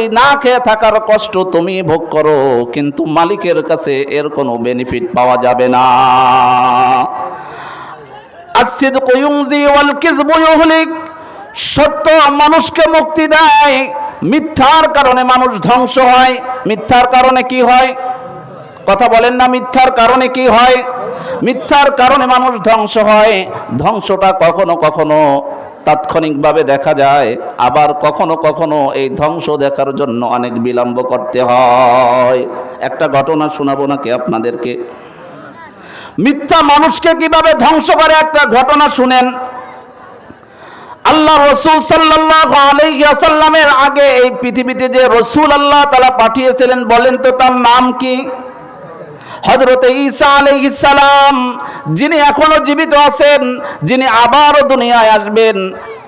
এই না খেয়ে থাকার কষ্ট তুমি ভোগ করো কিন্তু মালিকের কাছে এর কোনো বেনিফিট পাওয়া যাবে না الصدق يمضي والكذب يهلك সত্য মানুষকে মুক্তি দেয় মিথ্যার কারণে মানুষ ধ্বংস হয় মিথ্যার কারণে কি হয় কথা বলেন না মিথ্যার কারণে কি হয় মিথ্যার কারণে মানুষ ধ্বংস হয় ধ্বংসটা কখনো কখনো তাৎক্ষণিকভাবে দেখা যায়, আবার কখনো কখনো এই ধ্বংস দেখার জন্য অনেক বিলম্ব করতে হয়। একটা ঘটনা শোনাবো নাকি আপনাদেরকে? মিথ্যা মানুষকে কীভাবে ধ্বংস করে? একটা ঘটনা শুনেন। আল্লাহ রসুল আলাইহি আগে এই পৃথিবীতে যে রসুল আল্লাহ তাআলা পাঠিয়েছিলেন, বলেন তো তার নাম কি? হযরতে ঈসা আলাইহিস সালাম, যিনি এখনও জীবিত আছেন, যিনি আবারও দুনিয়ায় আসবেন,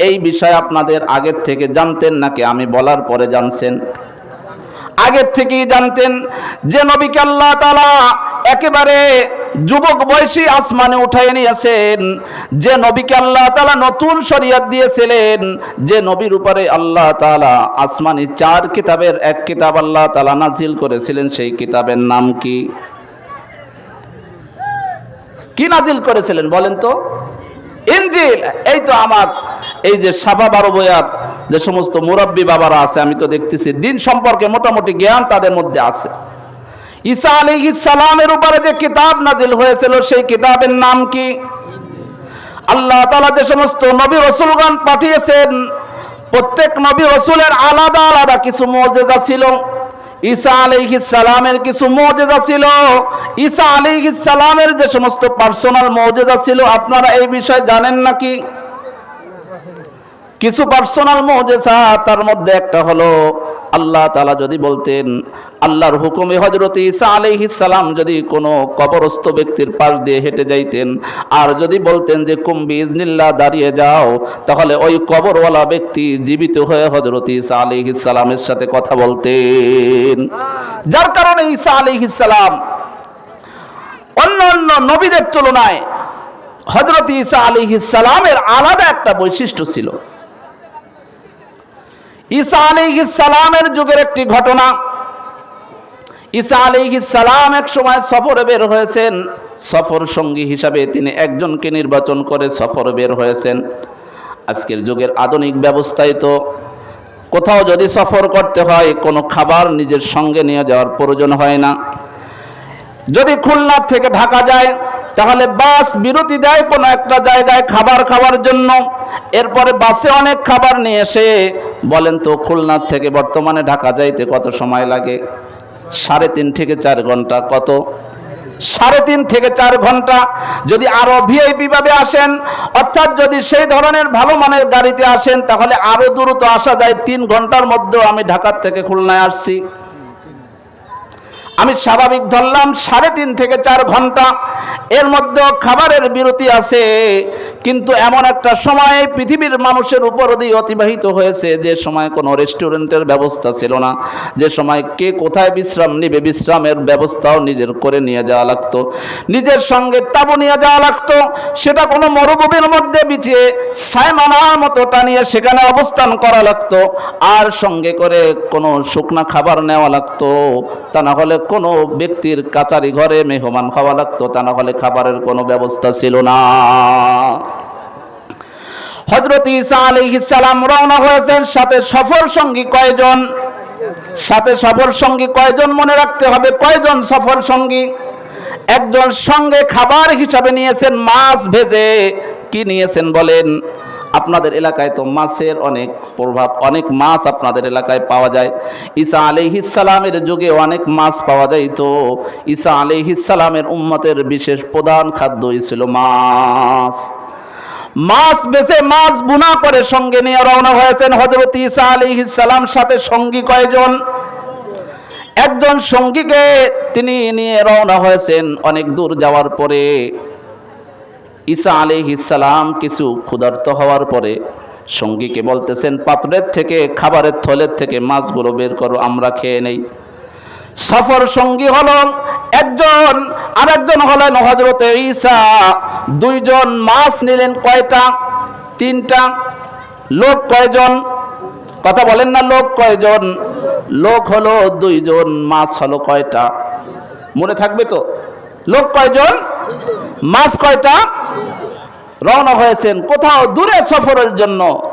এই বিষয় আপনাদের আগের থেকে জানতেন নাকি আমি বলার পরে জানছেন? আগের থেকেই জানতেন যে নবীকে আল্লাহ তালা একেবারে যুবক বয়সী আসমানে উঠাই নিয়েছেন, যে নবীকে আল্লাহ তাআলা নতুন শরিয়ত দিয়েছিলেন, যে নবীর উপরে আল্লাহ তাআলা আসমানি চার কিতাবের এক কিতাব আল্লাহ তালা নাজিল করেছিলেন, সেই কিতাবের নাম কি? কি নাজিল করেছিলেন বলেন তো? ইনজিল, এই তো আমার, এই যে সাবা বারো বয়াত, যে সমস্ত মুরব্বী বাবারা আছে, আমি তো দেখতেছি, দিন সম্পর্কে মোটামুটি জ্ঞান তাদের মধ্যে আছে। ঈসা আলী সালামের উপরে যে কিতাব নাজিল হয়েছিল, সেই কিতাবের নাম কি? আল্লাহ তাআলা যে সমস্ত নবী রসুলগণ পাঠিয়েছেন, প্রত্যেক নবী রসুলের আলাদা আলাদা কিছু মর্যাদা ছিল। ঈসা সালামের কিছু মর্যাদা ছিল। ঈসা সালামের যে সমস্ত পার্সোনাল মর্যাদা ছিল, আপনারা এই বিষয়ে জানেন নাকি? কিছু পার্সোনাল মজেসা তার মধ্যে একটা হলো, আল্লাহ তালা যদি বলতেন, আল্লাহর হুকুমে হজরত ইসা সালাম যদি কোনো কবরস্থ ব্যক্তির পাশ দিয়ে হেঁটে যাইতেন, আর যদি বলতেন যে কুম্বি ইজনিল্লাহ দাঁড়িয়ে যাও। তাহলে ওই কবরওয়ালা ব্যক্তি জীবিত হয়ে হজরত ইসা সালামের সাথে কথা বলতেন। যার কারণে ইসা সালাম অন্য অন্য নবীদের তুলনায় হজরত ইসা সালামের আলাদা একটা বৈশিষ্ট্য ছিল। ঈসা আলাইহিস সালামের যুগের একটি ঘটনা। ঈসা আলাইহিস সালাম এক সময় সফরে বের হয়েছেন। সফর সঙ্গী হিসাবে তিনি একজনকে নির্বাচন করে সফরে বের হয়েছেন। আজকের যুগের আধুনিক ব্যবস্থায় তো কোথাও যদি সফর করতে হয়, কোনো খাবার নিজের সঙ্গে নিয়ে যাওয়ার প্রয়োজন হয় না। যদি খুলনা থেকে ঢাকা যায় তাহলে বাস বিরতি দেয় কোনো একটা জায়গায় খাবার খাওয়ার জন্য। এরপরে বাসে অনেক খাবার নিয়ে এসে বলেন তো খুলনার থেকে বর্তমানে ঢাকা যাইতে কত সময় লাগে? সাড়ে তিন থেকে চার ঘণ্টা কত? সাড়ে তিন থেকে চার ঘণ্টা। যদি আরও ভিআইপি ভাবে আসেন, অর্থাৎ যদি সেই ধরনের ভালো মানের গাড়িতে আসেন, তাহলে আরও দ্রুত আসা যায়। তিন ঘণ্টার মধ্যেও আমি ঢাকার থেকে খুলনায় আসছি। আমি স্বাভাবিক ধরলাম সাড়ে তিন থেকে চার ঘণ্টা। এর মধ্যেও খাবারের বিরতি আছে, কিন্তু এমন একটা সময় পৃথিবীর মানুষের উপর দিয়ে অতিবাহিত হয়েছে যে সময় কোনো রেস্টুরেন্টের ব্যবস্থা ছিল না, যে সময় কে কোথায় বিশ্রাম নিবে, বিশ্রামের ব্যবস্থাও নিজের করে নিয়ে যাওয়া লাগতো। নিজের সঙ্গে তাবু নিয়ে যাওয়া লাগতো, সেটা কোনো মরুভূমির মধ্যে বিছিয়ে সায়মানার মতো টানিয়ে সেখানে অবস্থান করা লাগতো, আর সঙ্গে করে কোনো শুকনা খাবার নেওয়া লাগতো। তা না হলে কোনো ব্যক্তির কাচারি ঘরে মেহমান খাওয়া লাগতো, তা না হলে খাবারের কোনো ব্যবস্থা ছিল না। হজরত আলাইহিস সালাম রওনা হয়েছেন, সাথে সফর সঙ্গী কয়জন? সাথে সফর সঙ্গী কয়জন মনে রাখতে হবে? কয়জন সফর সঙ্গী? একজন সঙ্গে খাবার হিসাবে নিয়েছেন, মাছ ভেজে। কি নিয়েছেন বলেন? আপনাদের এলাকায় তো মাছের অনেক প্রভাব, অনেক মাছ আপনাদের এলাকায় পাওয়া যায়। ঈসা আলাইহিস সালামের যুগে অনেক মাছ পাওয়া যায় তো ঈসা আলাইহিস সালামের উম্মতের বিশেষ প্রধান খাদ্যই ছিল মাছ। মাছ বেছে মাছ বুনা করে সঙ্গে নিয়ে রওনা হয়েছেন হজরত ঈসা আলাইহিস সালাম, সাথে সঙ্গী কয়জন? একজন সঙ্গীকে তিনি নিয়ে রওনা হয়েছেন অনেক দূর যাওয়ার পরে। ঈসা সালাম কিছু ক্ষুধার্ত হওয়ার পরে সঙ্গীকে বলতেছেন, পাত্রের থেকে, খাবারের থলের থেকে মাছগুলো বের করো, আমরা খেয়ে নেই। সফর সঙ্গী হলো একজন, আরেকজন হলেন হজরতে ঈসা। দুইজন মাছ নিলেন কয়টা? তিনটা। লোক কয়জন? কথা বলেন না, লোক কয়জন? লোক হলো দুইজন, মাছ হলো কয়টা? মনে থাকবে তো? লোক কয়জন? মাছ কয়টা? রওনা হয়েছেন। কোথাও দূরে সফরের জন্য।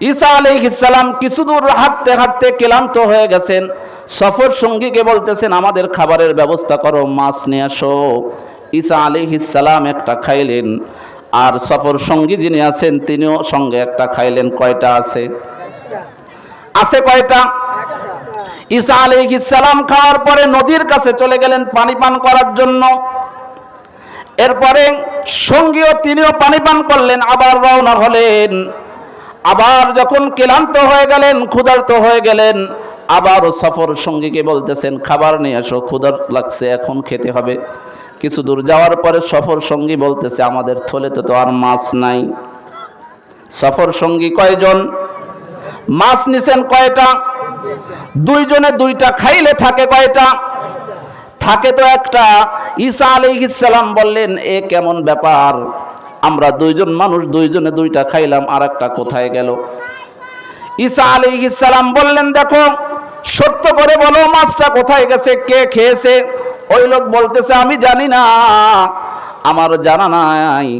ঈসা আলাইহিসসালাম কিছু দূর হাঁটতে হাঁটতে ক্লান্ত হয়ে গেছেন। সফর সঙ্গীকে বলতেছেন, আমাদের খাবারের ব্যবস্থা করো, মাছ নিয়ে আসো। ঈসা আলাইহিসসালাম একটা খাইলেন। আর সফর সঙ্গী যিনি আছেন, তিনিও সঙ্গে একটা খাইলেন। কয়টা আছে? আছে কয়টা? ঈসা আলাইহিসসালাম খাওয়ার পরে নদীর কাছে চলে গেলেন পানি পান করার জন্য। এরপরে সঙ্গীও তিনিও পানি পান করলেন, আবার রওনা হলেন। আবার যখন ক্লান্ত হয়ে গেলেন, ক্ষুধার্ত হয়ে গেলেন আবারও সফর সঙ্গীকে বলতেছেন, খাবার নিয়ে আসো ক্ষুধার লাগছে, এখন খেতে হবে। কিছু দূর যাওয়ার পরে সফর সঙ্গী বলতেছে, আমাদের থলেতে তো আর মাছ নাই। সফর সঙ্গী কয়জন? মাছ নিছেন কয়টা? দুইজনে দুইটা খাইলে থাকে কয়টা? থাকে তো একটা। ঈসা আলাইহিসসালাম বললেন, এ কেমন ব্যাপার? আমরা দুইজন মানুষ, দুইজনে দুইটা খাইলাম আর একটা কোথায় গেল? ঈসা আলাইহিসসালাম বললেন, দেখো, সত্য করে বলো, মাছটা কোথায় গেছে, কে খেয়েছে? ওই লোক বলতেছে, আমি জানি না, আমার জানা নাই।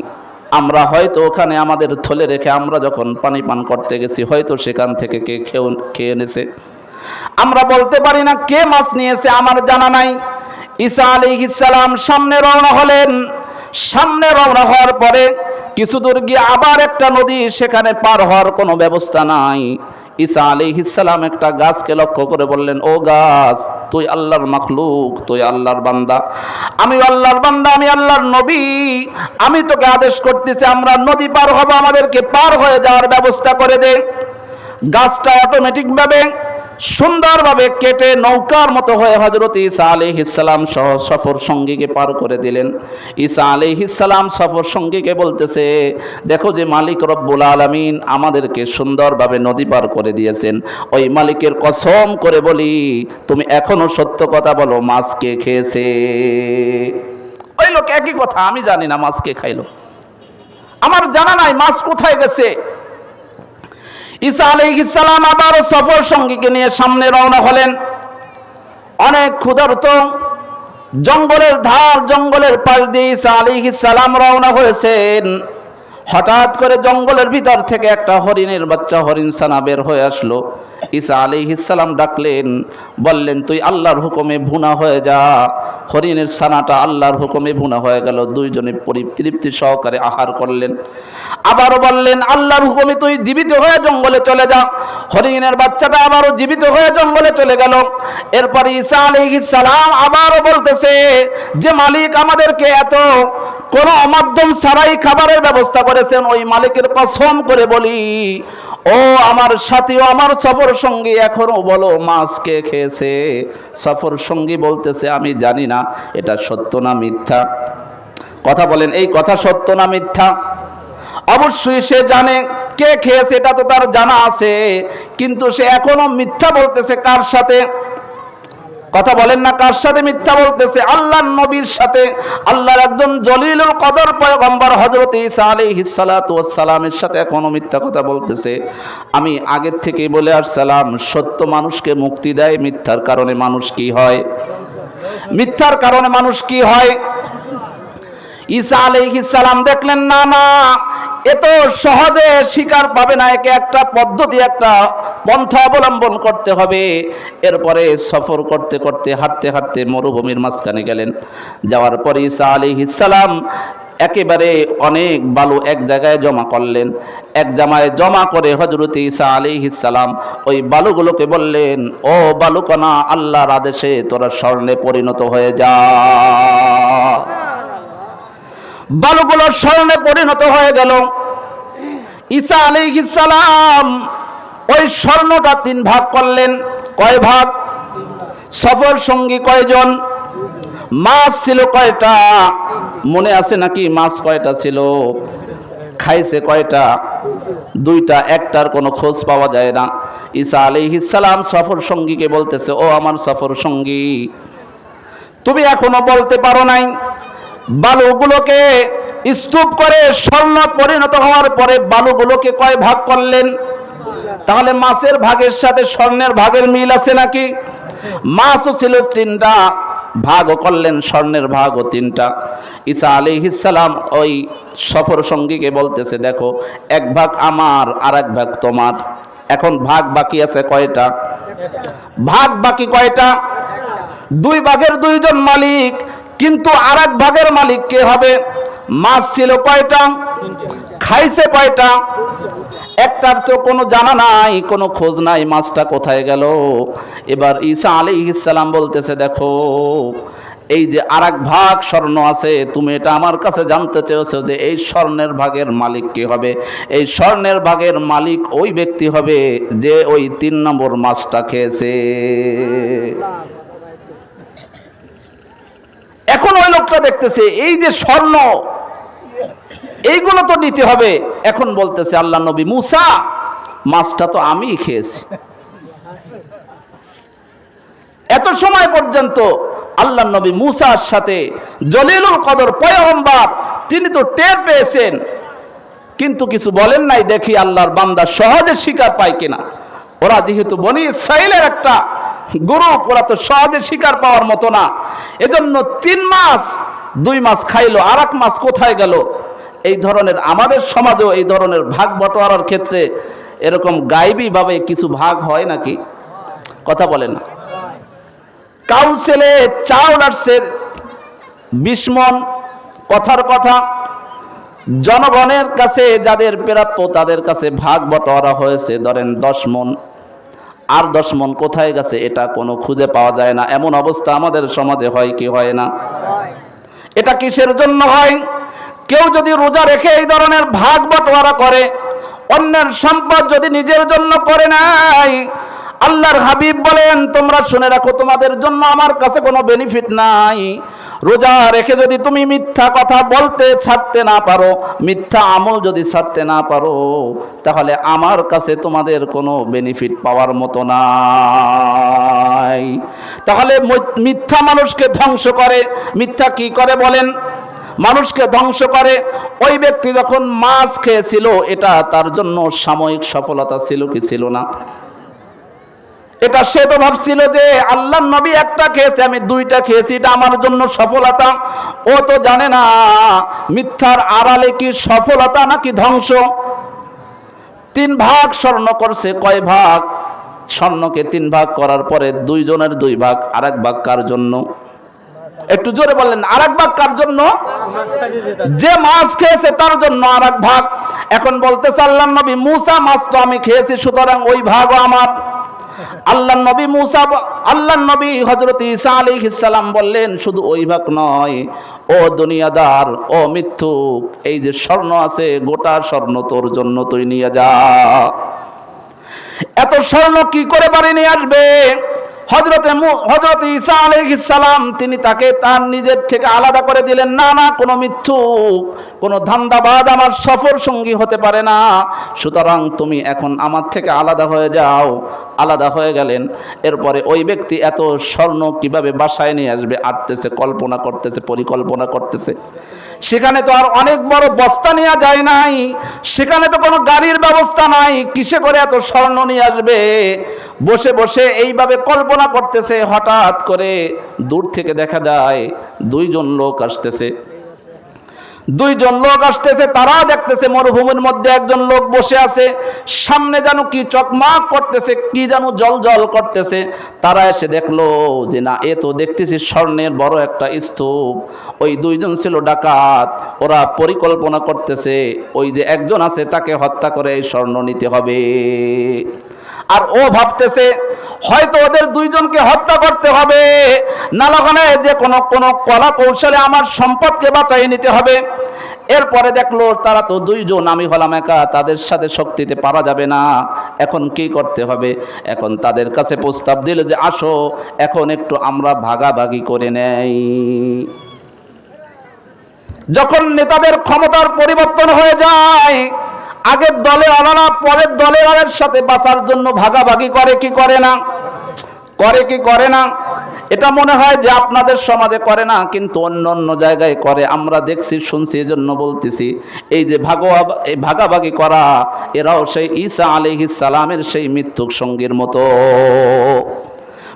আমরা হয়তো ওখানে আমাদের থলে রেখে আমরা যখন পানি পান করতে গেছি, হয়তো সেখান থেকে কে খেয়ে খেয়ে এনেছে। আমরা বলতে পারি না কে মাছ নিয়েছে, আমার জানা নাই। ঈসা আলাইহিসসালাম সামনে রওনা হলেন। সামনে রওনা হওয়ার পরে কিছু দূর গিয়ে আবার একটা নদী সেখানে পার হওয়ার কোনো ব্যবস্থা নাই। ঈসা আলাইহিসসালাম একটা গাছকে লক্ষ্য করে বললেন, ও গাছ, তুই আল্লাহর মাখলুক, তুই আল্লাহর বান্দা। আমি আল্লাহর বান্দা, আমি আল্লাহর নবী। আমি তোকে আদেশ করতেছি, আমরা নদী পার হব, আমাদেরকে পার হয়ে যাওয়ার ব্যবস্থা করে দে। গাছটা অটোমেটিক ভাবে সুন্দরভাবে কেটে নৌকার মতো হয়ে হজরত ঈসা আলিহিসাল্লাম সহ সফর সঙ্গীকে পার করে দিলেন। ঈসা আলিহিসাল্লাম সফর সঙ্গীকে বলতেছে, দেখো যে মালিক রব্বুল আলমিন আমাদেরকে সুন্দরভাবে নদী পার করে দিয়েছেন। ওই মালিকের কসম করে বলি, তুমি এখনও সত্য কথা বলো, মাছ কে খেয়েছে? ওই লোক একই কথা, আমি জানি না মাছ কে খাইলো। আমার জানা নাই মাছ কোথায় গেছে। ঈসা আলাইহিসসালাম আবারও সফর সঙ্গীকে নিয়ে সামনে রওনা হলেন। অনেক ক্ষুধার্ত জঙ্গলের ধার জঙ্গলের পাশ দিয়ে ঈসা আলাইহিসসালাম রওনা হয়েছেন। হঠাৎ করে জঙ্গলের ভিতর থেকে একটা হরিণের বাচ্চা হরিণ সানা বের হয়ে আসলো। ঈসা আলাইহিসসালাম ডাকলেন, বললেন, তুই আল্লাহর হুকুমে ভুনা হয়ে যা। হরিণের সানাটা আল্লাহর হুকুমে ভুনা হয়ে গেল। দুইজনে পরিতৃপ্তি সহকারে আহার করলেন। আবারও বললেন, আল্লাহর হুকুমে তুই জীবিত হয়ে জঙ্গলে চলে যা। হরিণের বাচ্চাটা আবারও জীবিত হয়ে জঙ্গলে চলে গেল। এরপর ঈসা আলাইহিস সালাম আবারও বলতেছে, যে মালিক আমাদেরকে এত কোন মাধ্যম ছাড়াই খাবারের ব্যবস্থা করেছেন ওই মালিকের কসম করে বলি। ও আমার সাথী আমার সফর সঙ্গী এখনও বলো মাছ কে খেয়েছে? সফর সঙ্গী বলতেছে, আমি জানি না, এটা সত্য না মিথ্যা? কথা বলেন, এই কথা সত্য না মিথ্যা? অবশ্যই সে জানে, কে খেয়েছে এটা তো তার জানা আছে, কিন্তু সে এখনও মিথ্যা বলতেছে কার সাথে? কথা বলেন না, কার সাথে মিথ্যা বলতেছে? আল্লাহর নবীর সাথে। আল্লাহর একজন জলিলুল কদর পয়গম্বর আলাইহিস সালাতু ওয়াস সালামের সাথে এখনও মিথ্যা কথা বলতেছে। আমি আগের থেকেই বলে আসসালাম সত্য মানুষকে মুক্তি দেয়, মিথ্যার কারণে মানুষ কি হয়? মিথ্যার কারণে মানুষ কি হয়? ঈসা আলাইহিস সালাম দেখলেন, না না এত সহজে শিকার পাবে না, একে একটা পদ্ধতি, একটা পন্থা অবলম্বন করতে হবে। এরপরে সফর করতে করতে, হাঁটতে হাঁটতে মরুভূমির মাঝখানে গেলেন। যাওয়ার পরে ঈসা আলাইহিস সালাম একেবারে অনেক বালু এক জায়গায় জমা করলেন। এক জামায় জমা করে হজরত ঈসা আলাইহিস সালাম ওই বালুগুলোকে বললেন, ও বালুকণা, আল্লাহর আদেশে তোরা স্বর্ণে পরিণত হয়ে যা। বালুগুলো স্বর্ণে পরিণত হয়ে গেল। ঈসা আলাইহিস সালাম ওই স্বর্ণটা তিন ভাগ করলেন। কয় ভাগ? সফর সঙ্গী কয়জন? মাছ ছিল কয়টা? মনে আছে নাকি মাছ কয়টা ছিল? খাইছে কয়টা? দুইটা, একটার কোনো খোঁজ পাওয়া যায় না। ঈসা আলাইহিস সালাম সফর সঙ্গীকে বলতেছে, ও আমার সফর সঙ্গী, তুমি এখনও বলতে পারো নাই বালুগুলোকে স্তূপ করে স্বর্ণ পরিণত হওয়ার পরে বালুগুলোকে কয় ভাগ করলেন? তাহলে মাছের ভাগের সাথে স্বর্ণের ভাগের মিল আছে নাকি? মাছও ছিল তিনটা, ভাগও করলেন স্বর্ণের ভাগও তিনটা। ঈসা আলিহিসাল্লাম ওই সফর সঙ্গীকে বলতেছে, দেখো, এক ভাগ আমার আর এক ভাগ তোমার। এখন ভাগ বাকি আছে কয়টা? ভাগ বাকি কয়টা? দুই ভাগের দুইজন মালিক কিন্তু আর ভাগের মালিক কে হবে? মাছ ছিল কয়টা? খাইছে কয়টা? একটার তো কোনো জানা নাই, কোনো খোঁজ নাই, মাছটা কোথায় গেল? এবার ঈসা আলী ইসালাম বলতেছে, দেখো, এই যে আর ভাগ স্বর্ণ আছে, তুমি এটা আমার কাছে জানতে চেয়েছো যে এই স্বর্ণের ভাগের মালিক কে হবে? এই স্বর্ণের ভাগের মালিক ওই ব্যক্তি হবে যে ওই তিন নম্বর মাছটা খেয়েছে। এখন ওই লোকটা দেখতেছে, এই যে স্বর্ণ, এইগুলো তো নিতে হবে। এখন বলতেছে, আল্লাহ নবী মুসা, মাছটা তো আমি খেয়েছি। এত সময় পর্যন্ত আল্লাহ নবী মুসার সাথে জলিলুল কদর পয়গম্বর, তিনি তো টের পেয়েছেন। কিন্তু কিছু বলেন নাই, দেখি আল্লাহর বান্দা সহজে শিকার পায় কিনা। ওরা যেহেতু বনি ইসরায়েলের একটা গ্রুপ ওরা তো সহজে শিকার পাওয়ার মতো না। এজন্য তিন মাস, দুই মাস খাইলো আর এক মাস কোথায় গেল? এই ধরনের আমাদের সমাজেও এই ধরনের ভাগ বটোয়ারার ক্ষেত্রে এরকম গাইবী ভাবে কিছু ভাগ হয় নাকি? কথা বলেন না। কাউন্সিলে চাউল আসছে বিশ মন কথার কথা, জনগণের কাছে যাদের প্রাপ্য তাদের কাছে ভাগ বটোয়ারা হয়েছে, ধরেন দশ মন। আর দশ মন কোথায় গেছে এটা কোনো খুঁজে পাওয়া যায় না। এমন অবস্থা আমাদের সমাজে হয় কি হয় না? এটা কিসের জন্য হয়? কেউ যদি রোজা রেখে এই ধরনের ভাগ বটোয়ারা করে, অন্যের সম্পদ যদি নিজের জন্য করে নাই আল্লাহর হাবিব বলেন, তোমরা শুনে রাখো, তোমাদের জন্য আমার কাছে কোনো বেনিফিট নাই। রোজা রেখে যদি তুমি মিথ্যা কথা বলতে ছাড়তে না পারো, মিথ্যা আমল যদি ছাড়তে না পারো, তাহলে আমার কাছে তোমাদের কোনো বেনিফিট পাওয়ার মতো নাই। তাহলে মিথ্যা মানুষকে ধ্বংস করে। মিথ্যা কি করে বলেন? মানুষকে ধ্বংস করে। ওই ব্যক্তি যখন মাছ খেয়েছিল, এটা তার জন্য সাময়িক সফলতা ছিল কি ছিল না? এটা সে তো ভাবছিল যে আল্লাহ নবী একটা খেয়েছে, আমি দুইটা খেয়েছি, এটা আমার জন্য সফলতা। ও তো জানে না মিথ্যার আড়ালে কি সফলতা নাকি ধ্বংস। তিন ভাগ স্বর্ণ করছে, কয় ভাগ? স্বর্ণকে তিন ভাগ করার পরে দুইজনের দুই ভাগ আর এক ভাগ কার জন্য? একটু জোরে বললেন আর এক ভাগ কার জন্য? যে মাছ খেয়েছে তার জন্য আর এক ভাগ। এখন বলতে আল্লাহ নবী, মুসা মাছ তো আমি খেয়েছি, সুতরাং ওই ভাগও আমার। আল্লাহ নবী মুসা আল্লাহ নবী হজরত ঈসা আলাইহিস সালাম বললেন, শুধু ওই ভাগ নয়, ও দুনিয়াদার, ও মিথ্যুক এই যে স্বর্ণ আছে, গোটা স্বর্ণ তোর জন্য তুই নিয়ে যা। এত স্বর্ণ কি করে বাড়ি নিয়ে আসবে? হজরতে হজরত ঈসা সালাম, তিনি তাকে তার নিজের থেকে আলাদা করে দিলেন। না না, কোনো মিথ্যুক, কোনো ধান্দাবাদ আমার সফর সঙ্গী হতে পারে না। সুতরাং তুমি এখন আমার থেকে আলাদা হয়ে যাও, আলাদা হয়ে গেলেন। এরপরে ওই ব্যক্তি এত স্বর্ণ কীভাবে বাসায় নিয়ে আসবে? আটতেছে, কল্পনা করতেছে, পরিকল্পনা করতেছে। সেখানে তো আর অনেক বড় বস্তা নেওয়া যায় নাই, সেখানে তো কোনো গাড়ির ব্যবস্থা নাই, কিসে করে এত স্বর্ণ নিয়ে আসবে? বসে বসে এইভাবে কল্পনা করতেছে, হঠাৎ করে দূর থেকে দেখা যায় দুইজন লোক আসতেছে। দুইজন লোক আসতেছে তারা দেখতেছে মরুভূমির মধ্যে একজন লোক বসে আছে। সামনে যেন কি চকমাক করতেছে, কি যেন জল জল করতেছে। তারা এসে দেখল যে না, এ তো দেখতেছি স্বর্ণের বড় একটা স্তূপ। ওই দুইজন ছিল ডাকাত, ওরা পরিকল্পনা করতেছে, ওই যে একজন আছে তাকে হত্যা করে এই স্বর্ণ নিতে হবে। আর ও ভাবতেছে, হয়তো ওদের দুইজনকে হত্যা করতে হবে। নালাগনে যে কোনো কোনো কলা কৌশলে আমার সম্পদকে বাঁচাই নিতে হবে। এরপরে দেখল, তারা তো দুইজন, আমি হলাম একা, তাদের সাথে শক্তিতে পারা যাবে না। এখন কি করতে হবে? এখন তাদের কাছে প্রস্তাব দিল যে, আসো, এখন একটু আমরা ভাগাভাগি করে নেই। যখন নেতাদের ক্ষমতার পরিবর্তন হয়ে যায় আগের দলে আলাদা পরের দলের আলার সাথে বাঁচার জন্য ভাগাভাগি করে কি করে না? করে কি করে না? এটা মনে হয় যে আপনাদের সমাজে করে না, কিন্তু অন্য অন্য জায়গায় করে। আমরা দেখছি, শুনছি, এজন্য বলতেছি, এই যে ভাগোয়া এই ভাগাভাগি করা, এরাও সেই ঈসা আলাইহিস সালামের সেই মৃত্যুক সঙ্গীর মতো।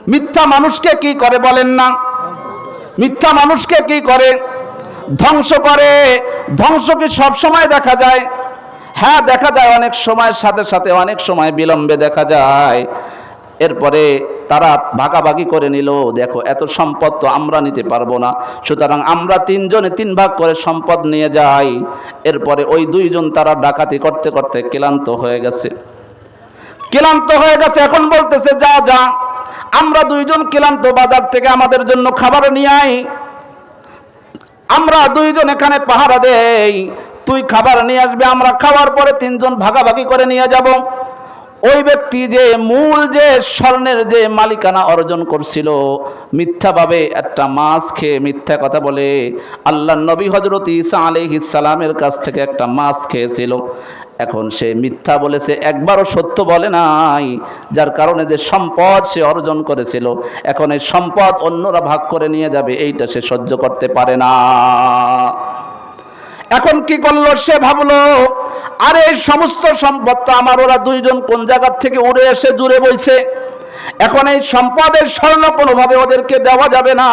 মিথ্যা মানুষকে কি করে বলেন না? মিথ্যা মানুষকে কি করে? ধ্বংস করে। ধ্বংস কি সব সময় দেখা যায়? হ্যাঁ দেখা যায় অনেক সময়ের সাথে সাথে অনেক সময় বিলম্বে দেখা যায়। এরপরে তারা ভাগাভাগি করে নিল, দেখো, এত সম্পদ তো আমরা নিতে পারব না। সুতরাং আমরা তিনজনে তিন ভাগ করে সম্পদ নিয়ে যাই। এরপরে ওই দুইজন তারা ডাকাতি করতে করতে ক্লান্ত হয়ে গেছে। ক্লান্ত হয়ে গেছে, এখন বলতেছে, যা যা, আমরা দুইজন ক্লান্ত বাজার থেকে আমাদের জন্য খাবার নিয়ে আই। আমরা দুইজন এখানে পাহারা দেই। তুই খাবার নিয়ে আসবে, আমরা খাওয়ার পরে তিনজন ভাগাভাগি করে নিয়ে যাব। ওই ব্যক্তি যে মূল যে স্বর্ণের যে মালিকানা অর্জন করছিল, মিথ্যাভাবে একটা মাছ খেয়ে মিথ্যা কথা বলে আল্লাহ নবী হজরত ইসা সালামের কাছ থেকে একটা মাছ খেয়েছিল। এখন সে মিথ্যা বলেছে একবারও সত্য বলে নাই, যার কারণে যে সম্পদ সে অর্জন করেছিল, এখন এই সম্পদ অন্যরা ভাগ করে নিয়ে যাবে, এইটা সে সহ্য করতে পারে না। এখন কি করল সে ভাবলো, আরে এই সমস্ত সম্পদ তো আমার, ওরা দুইজন কোন জায়গার থেকে উড়ে এসে জুড়ে বইছে। এখন এই সম্পদের স্বর্ণ কোনোভাবে ওদেরকে দেওয়া যাবে না।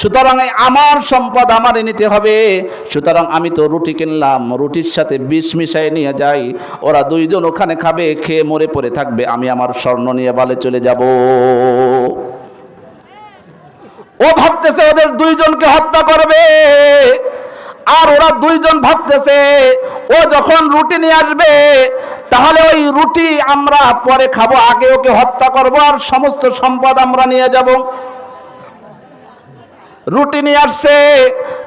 সুতরাং আমার সম্পদ আমারই নিতে হবে। সুতরাং আমি তো রুটি কিনলাম, রুটির সাথে বিষ মিশাই নিয়ে যাই। ওরা দুইজন ওখানে খাবে, খেয়ে মরে পড়ে থাকবে, আমি আমার স্বর্ণ নিয়ে বালে চলে যাব। ও ভাবতেছে ওদের দুইজনকে হত্যা করবে। আর ওরা দুইজন ভাবতেছে, ও যখন রুটি নিয়ে আসবে, তাহলে ওই রুটি আমরা পরে খাব, আগে ওকে হত্যা করব, আর সমস্ত সম্পদ আমরা নিয়ে যাব। রুটি নিয়ে আসছে।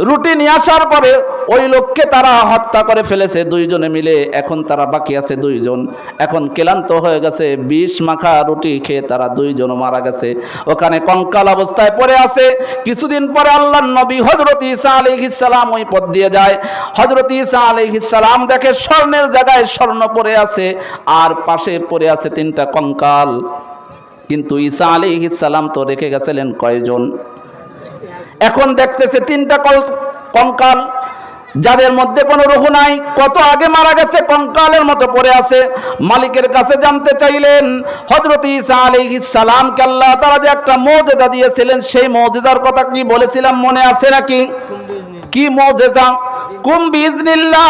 রুটি নিয়ে আসার পরে ওই লোককে তারা হত্যা করে ফেলেছে দুইজনে মিলে। এখন তারা বাকি আছে দুইজন। এখন ক্লান্ত হয়ে গেছে। বিষ মাখা রুটি খেয়ে তারা দুইজন মারা গেছে। ওখানে কঙ্কাল অবস্থায় পড়ে আছে। কিছুদিন পরে আল্লাহ নবী হজরত ইসা আলিহিসাল্লাম ওই পথ দিয়ে যায়। হজরত ইসা আলিহিসাল্লাম দেখে স্বর্ণের জায়গায় স্বর্ণ পড়ে আছে। আর পাশে পড়ে আছে তিনটা কঙ্কাল। কিন্তু ঈসা আলিহিসাল্লাম তো রেখে গেছিলেন কয়জন? এখন দেখতেছে তিনটা কল, কঙ্কাল, যাদের মধ্যে কোনো রহু নাই, কত আগে মারা গেছে, কঙ্কালের মতো পড়ে আছে। মালিকের কাছে জানতে চাইলেন হজরত ইসা সালামকে আল্লাহ তারা যে একটা মৌজেদা দিয়েছিলেন, সেই মৌজেদার কথা কি বলেছিলাম মনে আছে নাকি? কি মৌজেদা কুম বিজনিল্লাহ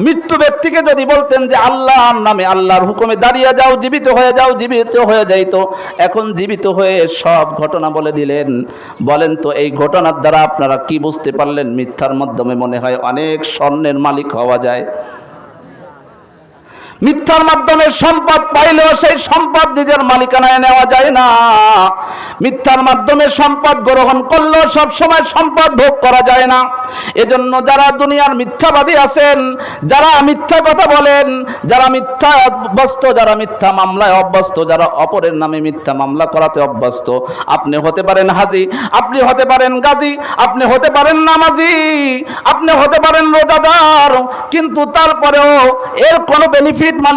মৃত্যু ব্যক্তিকে যদি বলতেন যে আল্লাহর নামে আল্লাহর হুকুমে দাঁড়িয়ে যাও, জীবিত হয়ে যাও, জীবিত হয়ে যাইতো। এখন জীবিত হয়ে সব ঘটনা বলে দিলেন। বলেন তো, এই ঘটনার দ্বারা আপনারা কি বুঝতে পারলেন? মিথ্যার মাধ্যমে মনে হয় অনেক স্বর্ণের মালিক হওয়া যায়। মিথ্যার মাধ্যমে সম্পদ পাইলেও সেই সম্পদ নিজের মালিকানায় নেওয়া যায় না। মিথ্যার মাধ্যমে সম্পদ গ্রহণ করলেও সব সময় সম্পদ ভোগ করা যায় না। এজন্য যারা দুনিয়ার মিথ্যাবাদী আছেন, যারা মিথ্যা কথা বলেন, যারা মিথ্যা অভ্যস্ত, যারা মিথ্যা মামলায় অভ্যস্ত, যারা অপরের নামে মিথ্যা মামলা করাতে অভ্যস্ত, আপনি হতে পারেন হাজি, আপনি হতে পারেন গাজী, আপনি হতে পারেন নামাজি, আপনি হতে পারেন রোজাদার, কিন্তু তারপরেও এর কোনো বেনিফিট মালিক